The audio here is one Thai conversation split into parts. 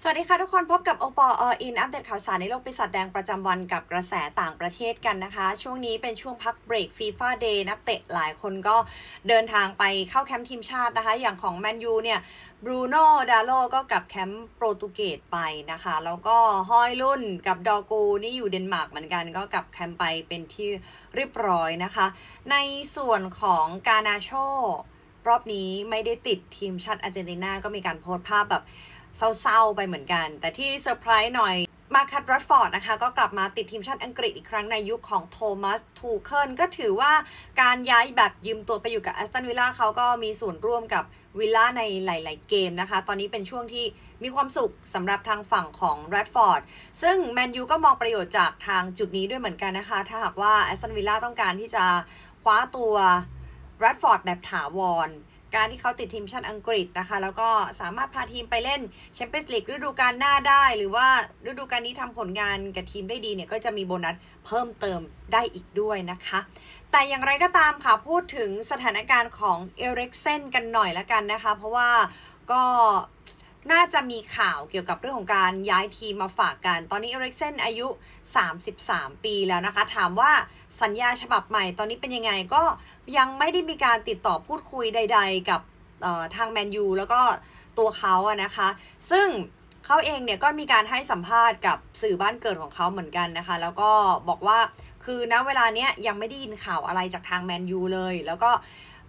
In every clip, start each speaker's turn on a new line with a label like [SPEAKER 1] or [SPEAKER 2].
[SPEAKER 1] สวัสดีค่ะทุกคนพบกับโอปอออินอัปเดตข่าวสารในโลกปีศาจแดงประจำวันกับกระแสต่างประเทศกันนะคะ ช่วงนี้เป็นช่วงพักเบรกฟีฟ่าเดย์นักเตะหลายคนก็เดินทางไปเข้าแคมป์ทีมชาตินะคะ อย่างของแมนยูเนี่ยบรูโน่ดาโลก็กลับแคมป์โปรตุเกสไปนะคะ แล้วก็ฮอยลุ่นกับดอกูนี่อยู่เดนมาร์กเหมือนกัน ก็กลับแคมป์ไปเป็นที่เรียบร้อยนะคะ ในส่วนของกานาโชรอบนี้ไม่ได้ติดทีมชาติอาร์เจนตินาก็มีการโพสต์ภาพแบบ เศร้าๆไปเหมือนกัน แต่ที่เซอร์ไพรส์หน่อย มาคัตรัตฟอร์ดนะคะ ก็กลับมาติดทีมชาติอังกฤษอีกครั้งในยุคของโทมัสทูเคิลก็ถือว่าการย้ายแบบยืมตัวไปอยู่กับแอสตันวิลล่าเขาก็มีส่วนร่วมกับวิลล่าในหลาย ๆ เกมนะคะ ตอนนี้เป็นช่วงที่มีความสุขสำหรับทางฝั่งของแรดฟอร์ด ซึ่งแมนยูก็มองประโยชน์จากทางจุดนี้ด้วยเหมือนกันนะคะ ถ้าหากว่าแอสตันวิลล่าต้องการที่จะคว้าตัวแรดฟอร์ดแบบถาวร การที่เขาติดทีมชาติอังกฤษนะคะ แล้วก็สามารถพาทีมไปเล่นแชมเปี้ยนส์ลีกฤดูกาลหน้าได้ หรือว่าฤดูกาลนี้ทำผลงานกับทีมได้ดีเนี่ย ก็จะมีโบนัสเพิ่มเติมได้อีกด้วยนะคะ แต่อย่างไรก็ตามค่ะ พูดถึงสถานการณ์ของเอริกเซนกันหน่อยละกันนะคะ เพราะว่าก็ น่าจะมีข่าวเกี่ยวกับเรื่องของการย้ายทีมมาฝากกัน ตอนนี้เอร็กเซนอายุ 33 ปีแล้วนะคะ ถามว่าสัญญาฉบับใหม่ตอนนี้เป็นยังไงก็ยังไม่ได้มีการติดต่อพูดคุยใด ๆ กับทางแมนยูแล้วก็ตัวเขาอะนะคะ ซึ่งเขาเองเนี่ยก็มีการให้สัมภาษณ์กับสื่อบ้านเกิดของเขาเหมือนกันนะคะ แล้วก็บอกว่าคือณเวลาเนี้ยยังไม่ได้ยินข่าวอะไรจากทางแมนยูเลย แล้วก็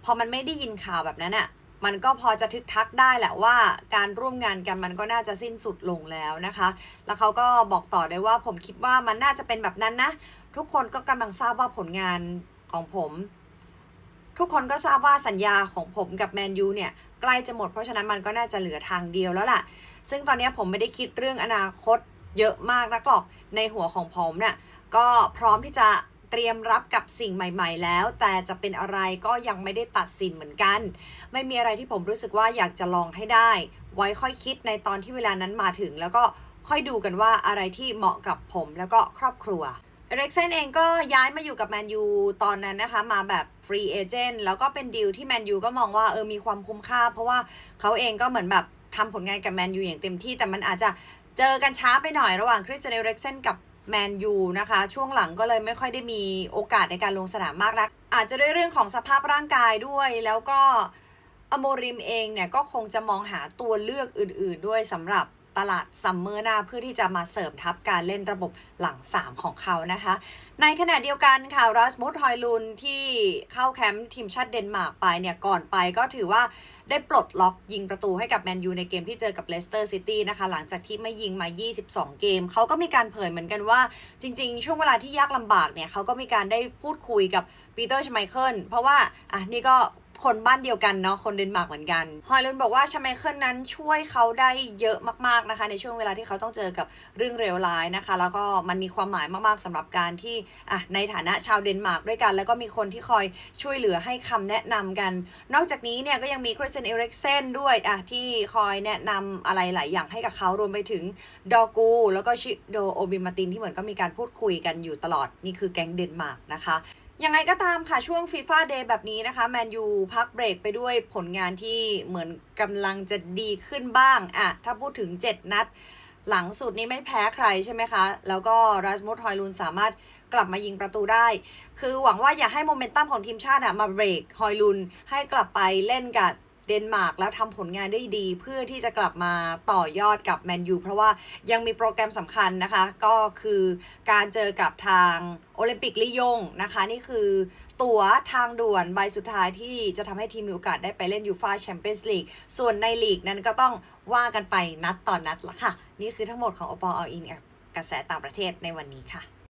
[SPEAKER 1] พอมันไม่ได้ยินข่าวแบบนั้นอะ มันก็พอจะทึกทักได้แหละว่าการร่วมงานกันมันก็น่าจะสิ้นสุดลงแล้วนะคะ แล้วเขาก็บอกต่อด้วยว่าผมคิดว่ามันน่าจะเป็นแบบนั้นนะ ทุกคนก็กำลังทราบว่าผลงานของผม ทุกคนก็ทราบว่าสัญญาของผมกับแมนยูเนี่ยใกล้จะหมดเพราะฉะนั้นมันก็น่าจะเหลือทางเดียวแล้วล่ะ ซึ่งตอนนี้ผมไม่ได้คิดเรื่องอนาคตเยอะมากนักหรอกในหัวของผมเนี่ยก็พร้อมที่จะ เตรียมรับกับสิ่งใหม่ ๆ แล้ว แต่จะเป็นอะไรก็ยังไม่ได้ตัดสินเหมือนกัน ไม่มีอะไรที่ผมรู้สึกว่าอยากจะลองให้ได้ ไว้ค่อยคิดในตอนที่เวลานั้นมาถึง แล้วก็ค่อยดูกันว่าอะไรที่เหมาะกับผมแล้วก็ครอบครัวเริกเซนเองก็ย้ายมาอยู่กับแมนยูตอนนั้นนะคะ มาแบบฟรีเอเจนต์แล้วก็เป็นดีลที่แมนยูก็มองว่าเออมีความคุ้มค่า เพราะว่าเขาเองก็เหมือนแบบทำผลงานกับแมนยูอย่างเต็มที่แต่มันอาจจะเจอกันช้าไปหน่อยระหว่างคริสเตียนเริกเซนกับ แมนยูนะคะ ช่วงหลังก็เลยไม่ค่อยได้มีโอกาสในการลงสนามมากนัก อาจจะด้วยเรื่องของสภาพร่างกายด้วยแล้วก็อโมริมเองเนี่ยก็คงจะมองหาตัวเลือกอื่น ๆ ด้วยสำหรับ ตลาดซัมเมอร์หน้าเพื่อที่จะมาเสริมทับการเล่นระบบหลัง 3 ของเขานะคะ ในขณะเดียวกันค่ะรัสมุสฮอยลุนที่เข้าแคมป์ทีมชาติเดนมาร์กไปเนี่ยก่อนไปก็ถือว่าได้ปลดล็อกยิงประตูให้กับแมนยูในเกมที่เจอกับเลสเตอร์ซิตี้นะคะ หลังจากที่ไม่ยิงมา 22 เกม เขาก็มีการเผยเหมือนกันว่า จริง ๆ ช่วงเวลาที่ยากลำบากเนี่ยเขาก็มีการได้พูดคุยกับปีเตอร์ชไมเคิลเพราะว่าอะนี่ก็ คนบ้านเดียวกันเนาะคนเดนมาร์กเหมือนกันฮอยลุนบอกว่าชไมเคิลนั้นช่วยเขาได้เยอะมากๆนะคะ ในช่วงเวลาที่เขาต้องเจอกับเรื่องเลวร้ายนะคะ แล้วก็มันมีความหมายมากๆสำหรับการที่อะในฐานะชาวเดนมาร์กด้วยกัน แล้วก็มีคนที่คอยช่วยเหลือให้คำแนะนำกัน นอกจากนี้เนี่ยก็ยังมีคริสเตนเอริกเซนด้วยอะที่คอยแนะนำอะไรหลายอย่างให้กับเขารวมไปถึงดอกู แล้วก็ชิโดโอบิมาตินที่เหมือนก็มีการพูดคุยกันอยู่ตลอดนี่คือแก๊งเดนมาร์กนะคะ ยังไงก็ตามค่ะช่วงฟีฟ่าเดย์แบบนี้นะคะแมนยูพักเบรกไปด้วยผลงานที่เหมือนกำลังจะดีขึ้นบ้างอะถ้าพูดถึง 7 นัด หลังสุดนี้ไม่แพ้ใครใช่ไหมคะ แล้วก็รัสมุสฮอยลุนสามารถกลับมายิงประตูได้ คือหวังว่าอย่าให้โมเมนตัมของทีมชาติอะมาเบรกฮอยลุนให้กลับไปเล่นกับ เดนมาร์กแล้วทำผลงานได้ดี เพื่อที่จะกลับมาต่อยอดกับแมนยูเพราะว่ายังมีโปรแกรมสำคัญนะคะ ก็คือการเจอกับทางโอลิมปิกลียงนะคะ นี่คือตั๋วทางด่วนใบสุดท้ายที่จะทำให้ทีมมีโอกาสได้ไปเล่นยูฟาแชมเปี้ยนส์ลีกส่วนในลีกนั้นก็ต้องว่ากันไปนัดต่อนนัดละค่ะ นี่คือทั้งหมดของโอปอลอินกระแสต่างประเทศในวันนี้ค่ะ